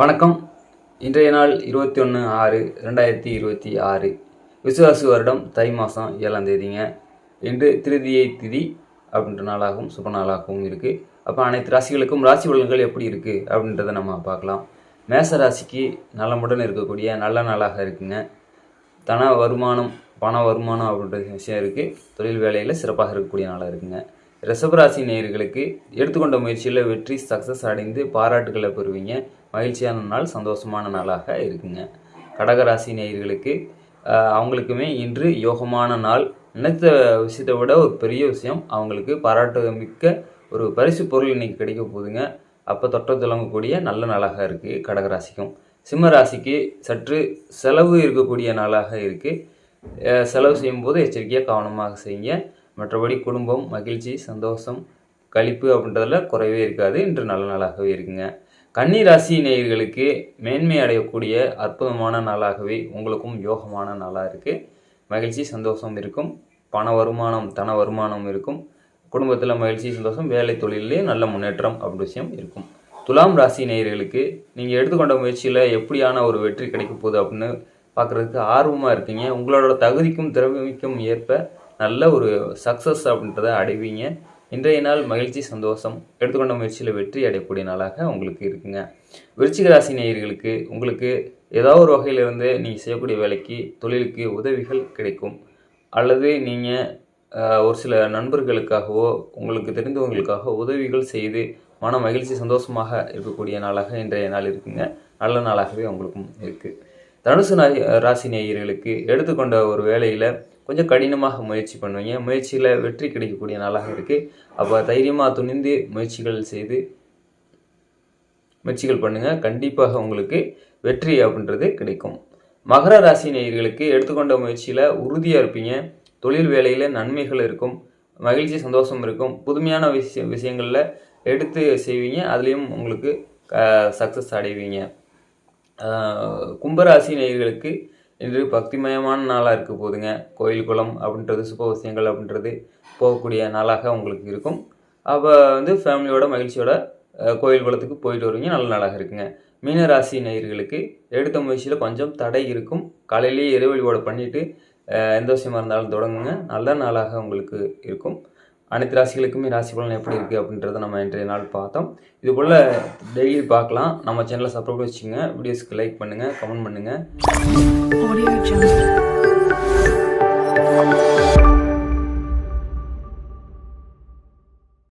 வணக்கம். இன்றைய நாள் இருபத்தி ஒன்று ஆறு ரெண்டாயிரத்தி இருபத்தி ஆறு. விசுவாசு வருடம் தை மாதம் ஏழாம் தேதிங்க. இன்று திருதியை திதி அப்படின்ற நாளாகவும் சுப நாளாகவும் இருக்குது அப்போ அனைத்து ராசிகளுக்கும் ராசி பலன்கள் எப்படி இருக்குது அப்படின்றத நம்ம பார்க்கலாம். மேச ராசிக்கு நலமுடன் இருக்கக்கூடிய நல்ல நாளாக இருக்குங்க. தன வருமானம் பண வருமானம் அப்படின்ற விஷயம் இருக்குது தொழில் வேலையில் சிறப்பாக இருக்கக்கூடிய நாளாக இருக்குங்க. ரிஷபராசி நேயர்களுக்கு எடுத்துக்கொண்ட முயற்சியில் வெற்றி சக்ஸஸ் அடைந்து பாராட்டுகளை பெறுவீங்க. மகிழ்ச்சியான நாள் சந்தோஷமான நாளாக இருக்குங்க. கடகராசி நேயர்களுக்கு அவங்களுக்குமே இன்று யோகமான நாள். நினைத்த விஷயத்தை விட ஒரு பெரிய விஷயம் அவங்களுக்கு பாராட்டு மிக்க ஒரு பரிசு பொருள் இன்றைக்கி கிடைக்க போகுதுங்க. அப்போ தொட்ட துளங்கக்கூடிய நல்ல நாளாக இருக்குது கடகராசிக்கும். சிம்ம ராசிக்கு சற்று செலவு இருக்கக்கூடிய நாளாக இருக்குது செலவு செய்யும்போது எச்சரிக்கையாக கவனமாக செய்யுங்க. மற்றபடி குடும்பம் மகிழ்ச்சி சந்தோஷம் களிப்பு அப்படின்றதுல குறைவே இருக்காது. இன்று நல்ல நாளாகவே இருக்குங்க. கன்னி ராசி நேயர்களுக்கு மேன்மை அடையக்கூடிய அற்புதமான நாளாகவே உங்களுக்கும் யோகமான நாளாக இருக்குது மகிழ்ச்சி சந்தோஷம் இருக்கும். பண வருமானம் தன வருமானம் இருக்கும். குடும்பத்தில் மகிழ்ச்சி சந்தோஷம் வேலை தொழிலே நல்ல முன்னேற்றம் அப்படி விஷயம் இருக்கும். துலாம் ராசி நேயர்களுக்கு நீங்கள் எடுத்துக்கொண்ட முயற்சியில் எப்படியான ஒரு வெற்றி கிடைக்க போகுது அப்படின்னு பார்க்குறதுக்கு ஆர்வமாக இருக்கீங்க. உங்களோட தகுதிக்கும் திறமைக்கும் ஏற்ப நல்ல ஒரு சக்ஸஸ் அப்படின்றத அடைவீங்க. இன்றைய நாள் மகிழ்ச்சி சந்தோஷம் எடுத்துக்கொண்ட முயற்சியில் வெற்றி அடையக்கூடிய நாளாக உங்களுக்கு இருக்குங்க. விருச்சிக ராசி நேயர்களுக்கு உங்களுக்கு ஏதாவது ஒரு வகையிலிருந்து நீங்கள் செய்யக்கூடிய வேலைக்கு தொழிலுக்கு உதவிகள் கிடைக்கும். அல்லது நீங்கள் ஒரு சில நண்பர்களுக்காகவோ உங்களுக்கு தெரிந்தவங்களுக்காக உதவிகள் செய்து மன மகிழ்ச்சி சந்தோஷமாக இருக்கக்கூடிய நாளாக இன்றைய நாள் இருக்குங்க. நல்ல நாளாகவே உங்களுக்கும் இருக்குது தனுசு ராசி நேயர்களுக்கு எடுத்துக்கொண்ட ஒரு வேலையில் கொஞ்சம் கடினமாக முயற்சி பண்ணுவீங்க. முயற்சியில் வெற்றி கிடைக்கக்கூடிய நாளாக இருக்குது அப்போ தைரியமாக துணிந்து முயற்சிகள் செய்து முயற்சிகள் பண்ணுங்கள் கண்டிப்பாக உங்களுக்கு வெற்றி அப்படின்றது கிடைக்கும். மகர ராசி நேயர்களுக்கு எடுத்துக்கொண்ட முயற்சியில் உறுதியாக இருப்பீங்க. தொழில் வேலையில் நன்மைகள் இருக்கும். மகிழ்ச்சி சந்தோஷம் இருக்கும். புதுமையான விஷய விஷயங்களில் எடுத்து செய்வீங்க. அதுலேயும் உங்களுக்கு சக்ஸஸ் அடைவீங்க. கும்பராசி நேயர்களுக்கு இன்று பக்திமயமான நாளாக இருக்க போகுதுங்க கோயில் குளம் அப்படின்றது சுப விஷயங்கள் அப்படின்றது போகக்கூடிய நாளாக உங்களுக்கு இருக்கும். அப்போ வந்து ஃபேமிலியோட மகிழ்ச்சியோட கோயில் குளத்துக்கு போயிட்டு வருவீங்க. நல்ல நாளாக இருக்குங்க. மீனராசி நேயர்களுக்கு எடுத்த முயற்சியில் கொஞ்சம் தடை இருக்கும். காலையிலேயே இறைவழிபாடு பண்ணிவிட்டு எந்த விஷயமா இருந்தாலும் தொடங்குங்க. நல்ல நாளாக உங்களுக்கு இருக்கும். அனைத்து ராசிகளுக்குமே ராசி பலன் எப்படி இருக்குது அப்படின்றத நம்ம இன்றைய நாள் பார்த்தோம். இது போல் டெய்லி பார்க்கலாம். நம்ம சேனலை சப்ஸ்கிரைப் வச்சுங்க வீடியோஸ்க்கு லைக் பண்ணுங்கள் கமெண்ட் பண்ணுங்கள்